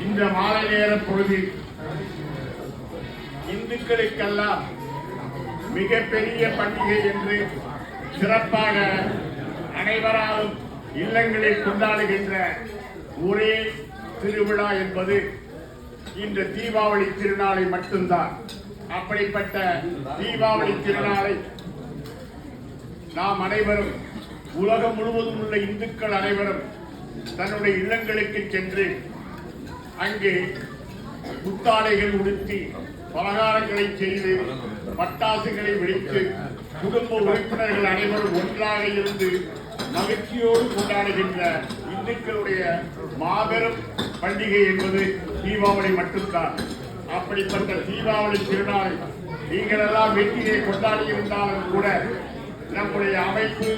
இந்த மாலை நேர பொழுதில் இந்துக்களுக்கெல்லாம் மிகப்பெரிய பண்டிகை என்று சிறப்பாக அனைவராலும் இல்லங்களில் கொண்டாடுகின்ற ஒரே திருவிழா என்பது இந்த தீபாவளி திருநாளை மட்டும்தான். அப்படிப்பட்ட தீபாவளி திருநாளை நாம் அனைவரும் உலகம் முழுவதும் உள்ள இந்துக்கள் அனைவரும் தன்னுடைய இல்லங்களுக்கு சென்று அங்கே புத்தாடைகள் உடுத்தி பலகாரங்களை செய்து பட்டாசுகளை வெடித்து குடும்ப உறுப்பினர்கள் அனைவரும் ஒன்றாக இருந்து மகிழ்ச்சியோடு கொண்டாடுகின்ற இந்துக்களுடைய மாபெரும் பண்டிகை என்பது தீபாவளி மட்டும்தான். அப்படிப்பட்ட தீபாவளி திருநாள் நீங்கள் எல்லாம் வெற்றியை கொண்டாடி இருந்தாலும் கூட நம்முடைய அமைப்பு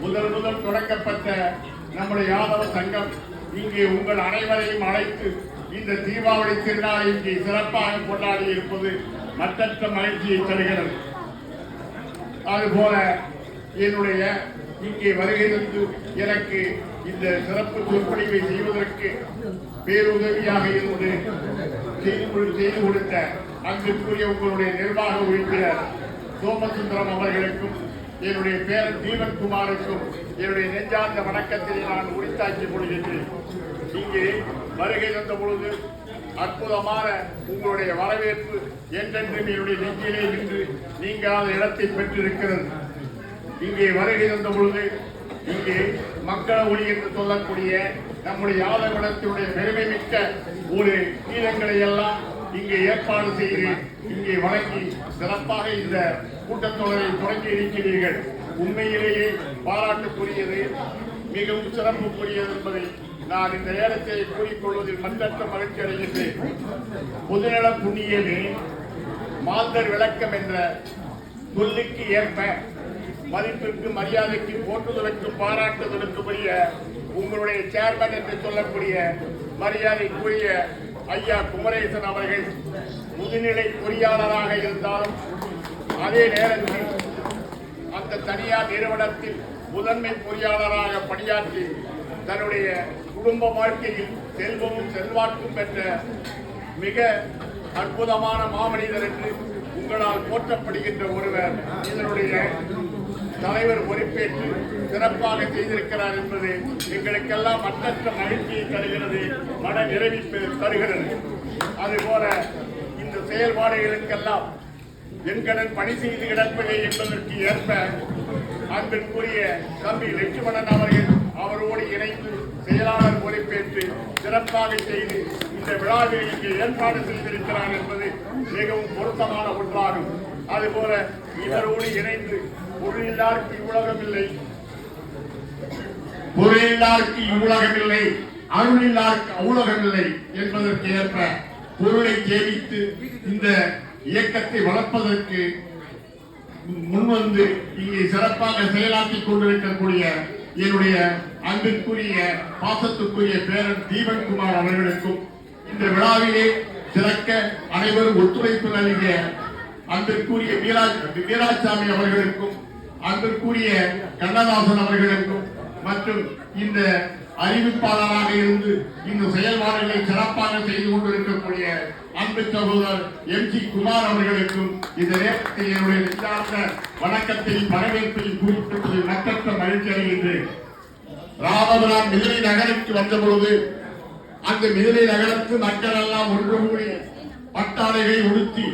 முதல் முதல் தொடங்கப்பட்ட நம்முடைய யாதவ சங்கம் இங்கே உங்கள் அனைவரையும் அழைத்து இந்த தீபாவளி திருநாளை இங்கே சிறப்பாக கொண்டாடி இருப்பது மற்றற்ற மகிழ்ச்சியை தருகிறது. அதுபோல என்னுடைய இங்கே வருகை தந்து எனக்கு இந்த சிறப்பு சொற்பொழிவை செய்வதற்கு பேருதவியாக இருந்து செய்து கொடு- செய்து கொடுத்த அங்குக்குரிய உங்களுடைய நிர்வாக உறுப்பினர் சோமசுந்தரம் அவர்களுக்கும் என்னுடைய பேரன் தீபன் குமாருக்கும் என்னுடைய நெஞ்சார்ந்த வணக்கத்தை நான் உரித்தாக்கிக் கொள்கின்றேன். இங்கே வருகை தந்த பொழுது அற்புதமான உங்களுடைய வரவேற்பு என்றென்றும் என்னுடைய நெஞ்சிலே நின்று நீங்காத இடத்தை பெற்றிருக்கிறது. இங்கே வருகை தந்த பொழுது இங்கே மக்கள ஒளி என்று சொல்லக்கூடிய நம்முடைய யாதவிடத்தினுடைய பெருமை மிக்க ஒரு கீதங்களை எல்லாம் இங்கே ஏற்பாடு செய்து இங்கே வழங்கி சிறப்பாக இந்த கூட்டத்தொடரை தொடங்கி இருக்கிறீர்கள். உண்மையிலேயே பாராட்டுக்குரியது மிகவும் சிறப்புக்குரியது என்பதை நான் இந்த நேரத்தை கூறிக்கொள்வதில் மற்றற்ற மகிழ்ச்சி அடைகின்றேன். பொதுநல புண்ணியமே மாந்தர் விளக்கம் என்ற சொல்லுக்கு ஏற்ப மதிப்பிற்கு மரியாதைக்கு போற்றுதலுக்கு பாராட்டுதலுக்குரிய உங்களுடைய சேர்மன் என்று சொல்லக்கூடிய மரியாதைக்குரிய ஐயா குமரேசன் அவர்கள் முதுநிலை பொறியாளராக இருந்தாலும் அதே நேரத்தில் அந்த தனியார் நிறுவனத்தில் முதன்மை பொறியாளராக பணியாற்றி தன்னுடைய குடும்ப வாழ்க்கையில் செல்வமும் செல்வாக்கும் பெற்ற மிக அற்புதமான மாமனிதர் என்று உங்களால் போற்றப்படுகின்ற ஒருவர். இதனுடைய தலைவர் பொறுப்பேற்று சிறப்பாக செய்திருக்கிறார் என்பது எங்களுக்கெல்லாம் மற்றற்ற மகிழ்ச்சியை தருகிறது மன நிறைவிப்பு தருகிறது. அதுபோல இந்த செயல்பாடுகளுக்கெல்லாம் என்கடன் பணி செய்து கிடப்பதே என்பதற்கு ஏற்ப அன்பிற்குரிய தம்பி லட்சுமணன் அவர்கள் அவரோடு இணைந்து செயலாளர் பொறுப்பேற்று சிறப்பாக செய்து இந்த விழாவில் இங்கு ஏற்பாடு செய்திருக்கிறார் என்பது மிகவும் பொருத்தமான ஒன்றாகும். அதுபோல இவரோடு இணைந்து பொருளில்லாருக்கு இவ்வுலகமில்லை. பொருளில்லாருக்கு இவ்வுலகமில்லை. அருளில்லாருக்கு அவ்வுலகமில்லை என்பதற்கு ஏற்ப பொருளை சேமித்து இந்த இயக்கத்தை வளர்ப்பதற்கு முன்வந்து இங்கே சிறப்பாக செயலாற்றிக் கொண்டிருக்கக்கூடிய என்னுடைய அன்பிற்குரிய பாசத்துக்குரிய பேரன் தீபன் குமார் அவர்களுக்கும் இந்த விழாவிலே சிறக்க அனைவரும் ஒத்துழைப்பு நல்கிய அன்பிற்குரிய மீராஜ் வீராசாமி அவர்களுக்கும் அன்பிற்குரிய கண்ணதாசன் அவர்களுக்கும் மற்றும் இந்த அறிவிப்பாளராக இருந்து இந்த செயல்பாடுகளை சிறப்பாக செய்து கொண்டிருக்கக்கூடிய அன்பு சகோதரர் எம் ஜி குமார் அவர்களுக்கும் இந்த நேரத்தில் என்னுடைய நெஞ்சார்ந்த வணக்கத்தை வரவேற்பை குறிப்பிட்டது மற்ற மகிழ்ச்சி அடைகின்றேன். ராமபுரம் மிதிலை நகருக்கு வந்த பொழுது அந்த மிதிலை நகரத்து மக்கள் எல்லாம் ஒன்று கூடி பட்டாடைகளை உடுத்தி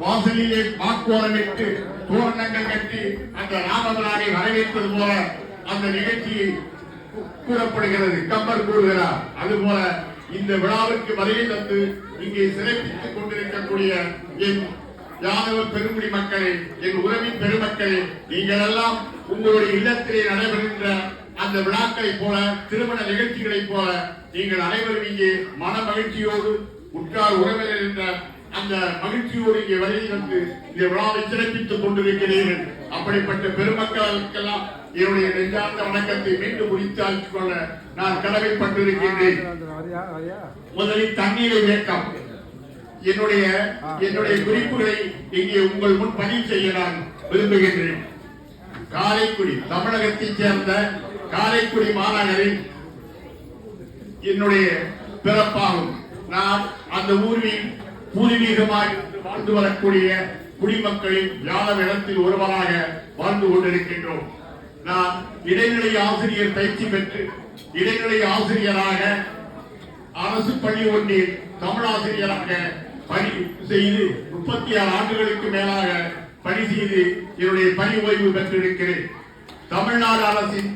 வாசலிலே மாக்கோலமிட்டு தோரணங்கள் கட்டி அந்த ராமபிரானை வரவேற்பது போல அந்த நிகழ்ச்சியை கூறப்படுகிறது. கம்பர் கூறுகிறார். அதுபோல இந்த விழாவிற்கு வருகை தந்து இங்கே சிறப்பித்துக் கொண்டிருக்கக்கூடிய என் யாதவ பெருங்குடி மக்களே என் உறவின் பெருமக்களே நீங்கள் எல்லாம் உங்களுடைய இல்லத்திலே நடைபெறுகின்ற அந்த விழாக்களைப் போல திருமண நிகழ்ச்சிகளைப் போல நீங்கள் அனைவரும் இங்கே மன மகிழ்ச்சியோடு உற்றார் உறவினர் என்ற அந்த மகிழ்ச்சியோடு இங்கே வருகை வந்து இந்த விழாவை சிறப்பித்துக் கொண்டிருக்கிறீர்கள். அப்படிப்பட்ட பெருமக்களுக்கெல்லாம் என்னுடைய நெஞ்சார்ந்த வணக்கத்தை மீண்டும் முடித்தாக்கிக் கொள்ள நான் கடமைப்பட்டிருக்கின்றேன். முதலில் தண்ணீரை இயக்கம் என்னுடைய என்னுடைய குறிப்புகளை இங்கே உங்கள் முன் பதிவு செய்ய நான் விரும்புகின்றேன். காரைக்குடி தமிழகத்தைச் சேர்ந்த காரைக்குடி மாநகரில் என்னுடைய பிறப்பாகும். நான் அந்த ஊரில் பூர்வீகமாய் வாழ்ந்து வரக்கூடிய குடிமக்களின் யாதவ இடத்தில் ஒருவராக வாழ்ந்து கொண்டிருக்கின்றோம். நான் இடைநிலை ஆசிரியர் பயிற்சி பெற்று இடைநிலை ஆசிரியராக அரசு பள்ளி ஒன்றில் தமிழாசிரியராக பணி செய்து முப்பத்தி ஆறு ஆண்டுகளுக்கு மேலாக பணி செய்து என்னுடைய பணி ஓய்வு பெற்றிருக்கிறேன். தமிழ்நாடு அரசின்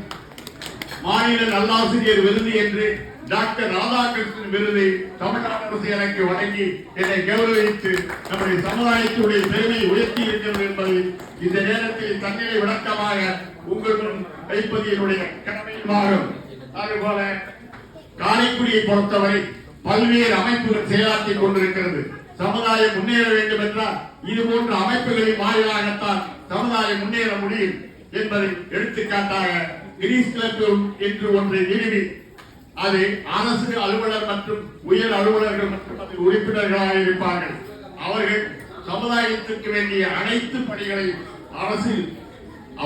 மாநில நல்லாசிரியர் விருது என்று டாக்டர் ராதாகிருஷ்ணன் விருதை தமிழ்நாடு அரசு எனக்கு வழங்கி என்னை கௌரவித்து நம்முடைய சமுதாயத்துடைய பெருமையை உயர்த்தி இருக்கிறது என்பதை இந்த நேரத்தில் தன்னிலை விளக்கமாக உங்களுடன் வைப்பது என்னுடைய கடமையுமாகும் அதுபோல காரைக்குடியை பொறுத்தவரை பல்வேறு அமைப்புகள் செயலாற்றிக் கொண்டிருக்கிறது. சமுதாயம் முன்னேற வேண்டும் என்றால் இது போன்ற அமைப்புகளின் வாயிலாகத்தான் சமுதாயம் முன்னேற முடியும் என்பதை எடுத்துக்காட்டாக கிரீஸ் கிளப் என்று ஒன்றை நிறுவி அது அரசு அலுவலர் மற்றும் உயர் அலுவலர்கள் மற்றும் அதில் உறுப்பினர்களாக இருப்பார்கள். அவர்கள் சமுதாயத்திற்கு வேண்டிய அனைத்து பணிகளையும் அரசு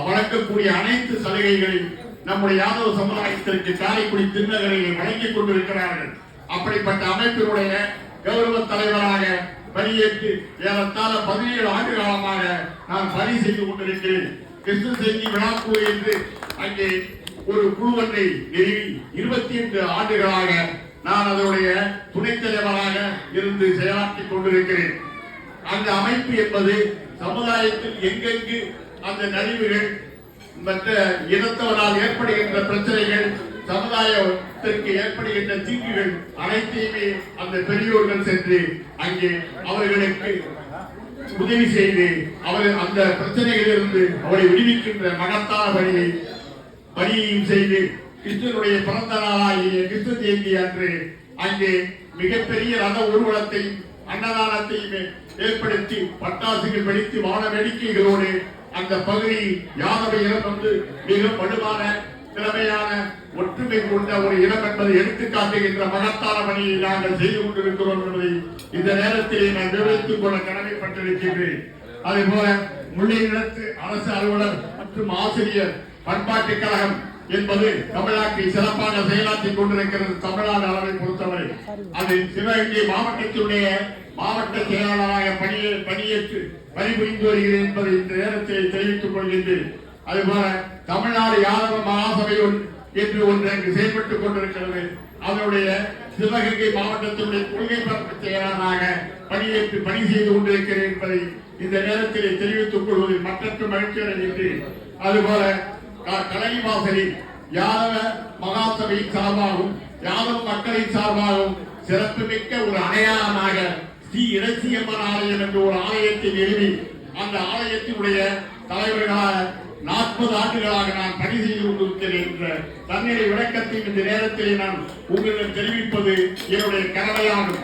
வழங்கக்கூடிய அனைத்து சலுகைகளையும் நம்முடைய யாதவ சமுதாயத்திற்கு காரைக்குடி திருநகரில் வழங்கிக் கொண்டிருக்கிறார்கள். அப்படிப்பட்ட அமைப்பினுடைய கௌரவ தலைவராக பணியேற்று ஏறத்தாழ பதினேழு ஆண்டு காலமாக நான் பணி செய்து கொண்டிருக்கிறேன். கிருஷ்ண செய்தி விழாக்குழு என்று அங்கே ஒரு குழு ஒன்றை நிறுவி இருபத்தி எட்டு ஆண்டுகளாக நான் அதனுடைய துணைத் தலைவராக இருந்து செயலாற்றிக் கொண்டிருக்கிறேன். அந்த அமைப்பு என்பது சமுதாயத்தில் எங்கெங்கு அந்த நலிவுகள் மற்ற இனத்தவரால் ஏற்படுகின்ற பிரச்சனைகள் சமுதாயத்திற்கு ஏற்படுகின்ற தீங்குகள் அனைத்தையுமே அந்த பெரியோர்கள் சென்று அங்கே அவர்களுக்கு உதவி செய்து அவர் அந்த பிரச்சனைகளிலிருந்து அவரை விடுவிக்கின்ற மகத்தான பணியை பணியையும் செய்து கிருஷ்ணனுடைய பிறந்த நாளாகிய கிருஷ்ண ஜெயந்தி அன்று அங்கே மிகப்பெரிய ரத ஊர்வலத்தையும் அன்னதானத்தையும் ஏற்படுத்தி பட்டாசுகள் வெடித்து வான வேடிக்கைகளோடு அந்த பகுதியில் யாதவ இனம் வந்து மிக வலுவான திறமையான ஒற்றுமை கொண்ட ஒரு இனம் என்பதை எடுத்துக்காட்டுகின்ற மகத்தான பணியை நாங்கள் செய்து கொண்டிருக்கிறோம் என்பதை இந்த நேரத்திலே நான் விவரித்துக் கொள்ள கடமைப்பட்டிருக்கின்றேன். அதே போல முள்ளியிடத்து அரசு அலுவலர் மற்றும் ஆசிரியர் பண்பாட்டு கழகம் என்பது தமிழ்நாட்டில் சிறப்பாக செயலாற்றிக் கொண்டிருக்கிறது தமிழ்நாடு அளவை பொறுத்தவரை. அது சிவகங்கை மாவட்டத்தினுடைய மாவட்ட செயலாளராக பணியே பணியேற்று பணிபுரிந்து வருகிறேன் என்பதை இந்த நேரத்தில் தெரிவித்துக் கொள்கின்றேன். அதுபோல தமிழ்நாடு யாதவ மகாசபை என்று ஒன்று அங்கு செயல்பட்டுக் கொண்டிருக்கிறது. அதனுடைய சிவகங்கை மாவட்டத்தினுடைய கொள்கை பரப்பு செயலாளராக பணியேற்று பணி செய்து கொண்டிருக்கிறேன் என்பதை இந்த நேரத்தில் தெரிவித்துக் கொள்வதில் மற்றற்ற மகிழ்ச்சி அடைகின்றேன் அதுபோல கலைவாசலில் யாதவ மகாசபையின் சார்பாகவும் யாதவ மக்களின் சார்பாகவும் சிறப்புமிக்க ஒரு அடையாளமாக ஸ்ரீ இலட்சியம்மன் ஆலயம் என்ற ஒரு ஆலயத்தை நிறுவி அந்த ஆலயத்தினுடைய தலைவர்களாக நாற்பது ஆண்டுகளாக நான் பணி செய்து கொண்டிருக்கிறேன் என்ற தன்னிலை விளக்கத்தை இந்த நேரத்தில் நான் உங்களிடம் தெரிவிப்பது என்னுடைய கடமையாகும்.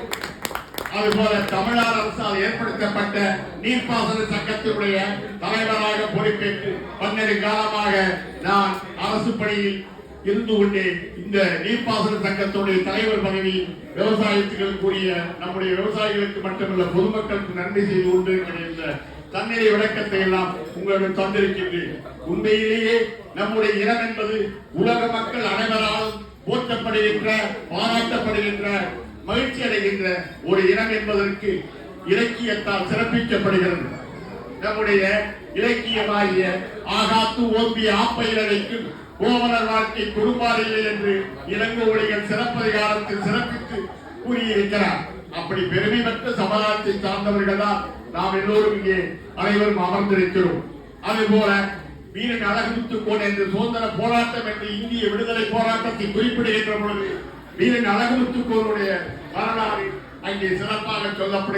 அதுபோல தமிழ்நாடு அரசால் ஏற்படுத்தப்பட்ட நீர்ப்பாசன சங்கத்தினுடைய தலைவராக பொறுப்பேற்று பன்னெண்டு காலமாக நான் அரசு பணியில் இருந்து கொண்டே இந்த நீர்ப்பாசன சங்கத்துடைய தலைவர் பதவி விவசாயத்துக்கு கூடிய நம்முடைய விவசாயிகளுக்கு மட்டுமல்ல பொதுமக்களுக்கு நன்மை செய்து கொண்டு இந்த தன்னிலை விளக்கத்தை எல்லாம் உங்களுக்கு தந்திருக்கின்றேன். உண்மையிலேயே நம்முடைய இனம் என்பது உலக மக்கள் அனைவராலும் போற்றப்படுகின்ற பாராட்டப்படுகின்ற மகிழ்ச்சி அடைகின்ற ஒரு இனம் என்பதற்கு இலக்கியத்தால் சிறப்பிக்கப்படுகிறது. நம்முடைய இலக்கியமாகிய ஆகாத்து ஓம்பி ஆப்பையில் கோவலர் வாழ்க்கை குறும்பாடில்லை என்று இளங்கோவடிகள் சிறப்பதிகாரத்தில் சிறப்பித்து கூறியிருக்கிறார். அப்படி பெருமை பெற்ற சமுதாயத்தை சார்ந்தவர்கள் தான் நாம் எல்லோரும் இங்கே அனைவரும் அமர்ந்திருக்கிறோம். அதுபோல வீரன் அழகுமுத்துக்கோன் என்று சுதந்திர போராட்டம் என்று இந்திய விடுதலை போராட்டத்தை குறிப்பிடுகின்ற பொழுது வீரன் அழகுமுத்துக்கோருடைய வரலாறு அங்கே சிறப்பாக சொல்லப்படும்